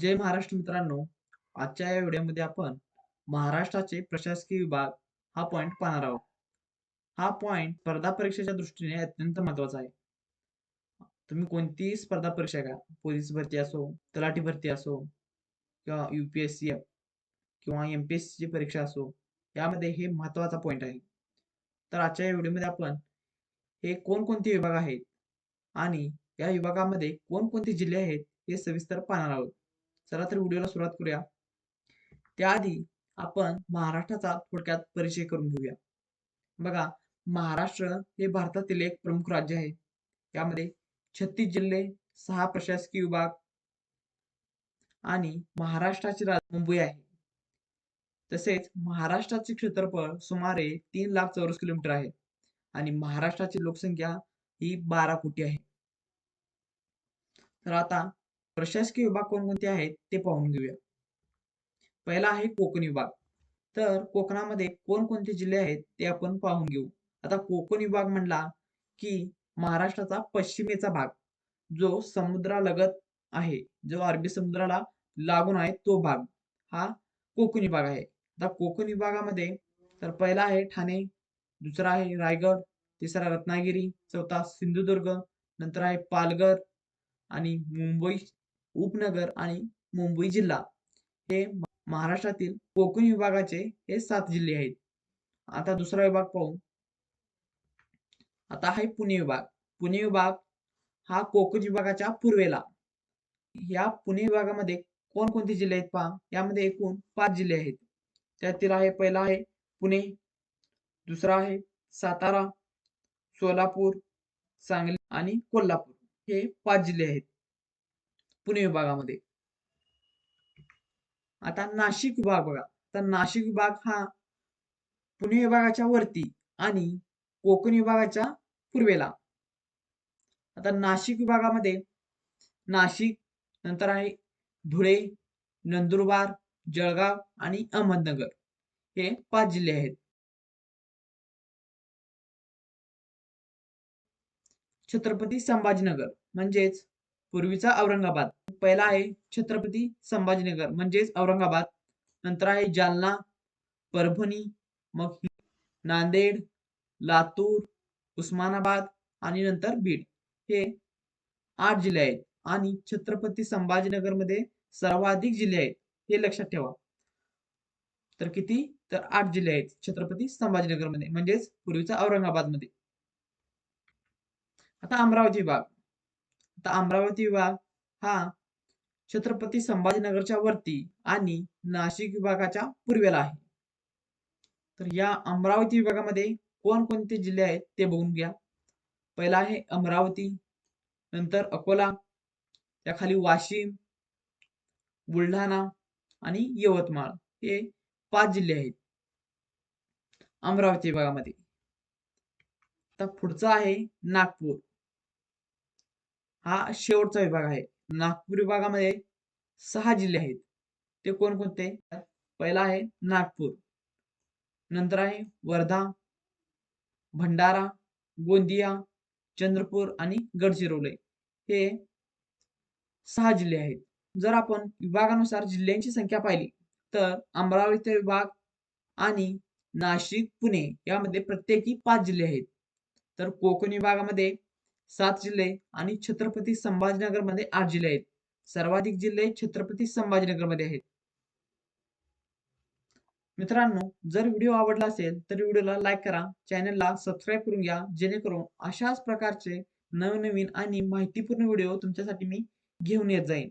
जय महाराष्ट्र मित्रांनो. आजच्या या व्हिडिओमध्ये आपण महाराष्ट्राचे प्रशासकीय विभाग हा पॉइंट पाहणार आहोत. हा पॉइंट स्पर्धा परीक्षेच्या दृष्टीने अत्यंत महत्त्वाचा आहे. तुम्ही कोणतीही स्पर्धा परीक्षा घ्या. पोलीस भरती असो तलाठी भरती असो किंवा युपीएससी किंवा एमपीएससी ची परीक्षा असो यामध्ये हे महत्त्वाचा पॉइंट आहे. तर आजच्या या व्हिडिओमध्ये आपण हे कोणकोणते विभाग आहेत आणि या विभागामध्ये कोणकोणते जिल्हे आहेत हे सविस्तर पाहणार आहोत. चला तर व्हिडिओला सुरुवात करूया. त्याआधी आपण महाराष्ट्राचा थोडक्यात परिचय करून घेऊया. बघा महाराष्ट्र हे भारतातील एक प्रमुख राज्य आहे. यामध्ये छत्तीस जिल्हे सहा प्रशासकीय विभाग आणि महाराष्ट्राची राजधानी मुंबई आहे. तसेच महाराष्ट्राचे क्षेत्रफळ सुमारे तीन लाख चौरस किलोमीटर आहे आणि महाराष्ट्राची लोकसंख्या ही बारा कोटी आहे. तर आता प्रशासकीय विभाग कोणकोणते आहेत ते पाहून घेऊया. पहिला आहे कोकण विभाग. तर कोकणामध्ये कोणकोणते जिल्हे आहेत ते आपण पाहून घेऊ. आता कोकण विभाग म्हणला की महाराष्ट्राचा पश्चिमेचा भाग जो समुद्रालगत आहे जो अरबी समुद्राला लागून आहे तो भाग हा कोकण विभाग आहे. आता कोकण विभागामध्ये तर पहिला आहे ठाणे दुसरा आहे रायगड तिसरा रत्नागिरी चौथा सिंधुदुर्ग नंतर आहे पालघर आणि मुंबई उपनगर आणि मुंबई जिल्हा हे महाराष्ट्रातील कोकण विभागाचे हे सात जिल्हे आहेत. आता दुसरा विभाग पाहू. आता आहे पुणे विभाग. पुणे विभाग हा कोकण विभागाच्या पूर्वेला. या पुणे विभागामध्ये कोणकोणते जिल्हे आहेत पहा? यामध्ये एकूण पाच जिल्हे आहेत. त्यातील आहे पहिला आहे पुणे दुसरा आहे सातारा सोलापूर सांगली आणि कोल्हापूर. हे पाच जिल्हे आहेत. पुणे विभागामध्ये. आता नाशिक विभाग बघा. तर नाशिक विभाग हा पुणे विभागाच्या वरती आणि कोकण विभागाच्या पूर्वेला. आता नाशिक विभागामध्ये नाशिक नंतर आहे धुळे नंदुरबार जळगाव आणि अहमदनगर. हे पाच जिल्हे आहेत. छत्रपती संभाजीनगर म्हणजेच पूर्वीचा औरंगाबाद. पहिला आहे छत्रपती संभाजीनगर म्हणजेच औरंगाबाद. नंतर आहे जालना परभणी मग नांदेड लातूर उस्मानाबाद आणि नंतर बीड. हे आठ जिल्हे आहेत आणि छत्रपती संभाजीनगरमध्ये सर्वाधिक जिल्हे आहेत हे लक्षात ठेवा. तर किती? तर आठ जिल्हे आहेत छत्रपती संभाजीनगरमध्ये म्हणजेच पूर्वीचा औरंगाबादमध्ये आता अमरावती विभाग. तर अमरावती विभाग हा छत्रपती संभाजीनगरच्या वरती आणि नाशिक विभागाच्या पूर्वेला आहे. तर या अमरावती विभागामध्ये कोणकोणते जिल्हे आहेत ते बघून घ्या. पहिला आहे अमरावती नंतर अकोला त्याखाली वाशिम बुलढाणा आणि यवतमाळ हे पाच जिल्हे आहेत अमरावती विभागामध्ये. आता पुढचा आहे नागपूर. हा शेवटचा विभाग आहे. नागपूर विभागामध्ये सहा जिल्हे आहेत. ते कोणकोणते? पहिला आहे नागपूर. नंतर आहे वर्धा भंडारा गोंदिया चंद्रपूर आणि गडचिरोली. हे सहा जिल्हे आहेत. जर आपण विभागानुसार जिल्ह्यांची संख्या पाहिली तर अमरावती विभाग आणि नाशिक पुणे यामध्ये प्रत्येकी पाच जिल्हे आहेत. तर कोकण विभागामध्ये सात जिल्हे आणि छत्रपती संभाजीनगरमध्ये आठ जिल्हे आहेत. सर्वाधिक जिल्हे छत्रपती संभाजीनगरमध्ये आहेत. मित्रांनो जर व्हिडिओ आवडला असेल तर व्हिडिओला लाईक करा चॅनलला सबस्क्राईब करून घ्या जेणेकरून अशाच प्रकारचे नवनवीन आणि माहितीपूर्ण व्हिडिओ तुमच्यासाठी मी घेऊन येत जाईन.